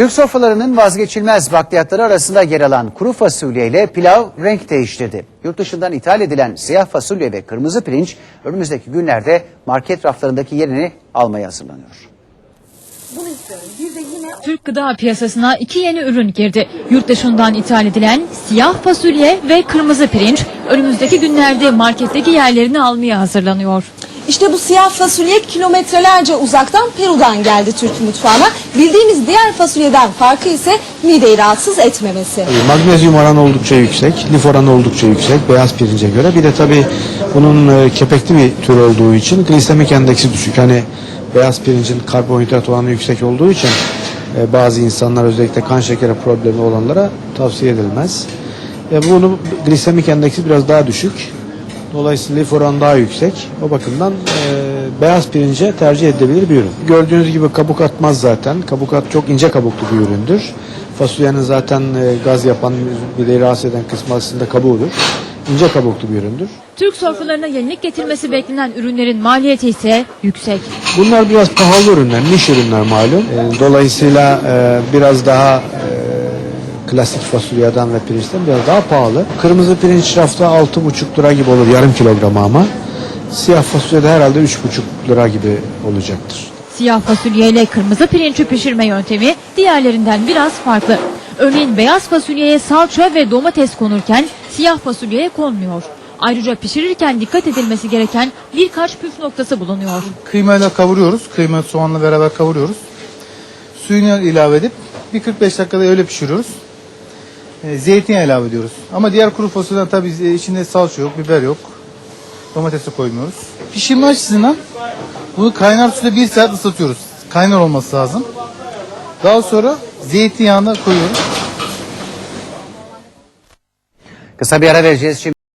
Türk sofralarının vazgeçilmez bakliyatları arasında yer alan kuru fasulye ile pilav renk değiştirdi. Yurt dışından ithal edilen siyah fasulye ve kırmızı pirinç önümüzdeki günlerde market raflarındaki yerini almaya hazırlanıyor. Türk gıda piyasasına iki yeni ürün girdi. Yurt dışından ithal edilen siyah fasulye ve kırmızı pirinç önümüzdeki günlerde marketteki yerlerini almaya hazırlanıyor. İşte bu siyah fasulye kilometrelerce uzaktan Peru'dan geldi Türk mutfağına. Bildiğimiz diğer fasulyeden farkı ise mideyi rahatsız etmemesi. Magnezyum oranı oldukça yüksek, lif oranı oldukça yüksek beyaz pirince göre. Bir de tabii bunun e, kepekli bir tür olduğu için glisemik endeksi düşük. Hani beyaz pirincin karbonhidrat oranı yüksek olduğu için e, bazı insanlar özellikle kan şekeri problemi olanlara tavsiye edilmez. E, bunun glisemik endeksi biraz daha düşük. Dolayısıyla lif oranı daha yüksek. O bakımdan e, beyaz pirince tercih edilebilir bir ürün. Gördüğünüz gibi kabuk atmaz zaten. Kabuk at çok ince kabuklu bir üründür. Fasulyenin zaten e, gaz yapan, mideyi rahatsız eden kısmı aslında kabuğudur. İnce kabuklu bir üründür. Türk sofralarına yenilik getirmesi beklenen ürünlerin maliyeti ise yüksek. Bunlar biraz pahalı ürünler, niş ürünler malum. E, dolayısıyla e, biraz daha e, klasik fasulyeden ve pirinçten biraz daha pahalı. Kırmızı pirinç rafta 6,5 lira gibi olur yarım kilogramı ama. Siyah fasulye de herhalde 3,5 lira gibi olacaktır. Siyah fasulye ile kırmızı pirinci pişirme yöntemi diğerlerinden biraz farklı. Örneğin beyaz fasulyeye salça ve domates konurken siyah fasulyeye konmuyor. Ayrıca pişirirken dikkat edilmesi gereken birkaç püf noktası bulunuyor. Kıymayla kavuruyoruz. Kıyma soğanla beraber kavuruyoruz. Suyunu ilave edip bir 45 dakikada öyle pişiriyoruz. E, zeytinyağı ilave ediyoruz. Ama diğer kuru fasulyeden tabii içinde salça yok, biber yok. Domatesi koymuyoruz. Pişirme açısından bunu kaynar suda bir saat ısıtıyoruz. Kaynar olması lazım. Daha sonra zeytinyağını koyuyoruz. Kısa bir ara vereceğiz şimdi.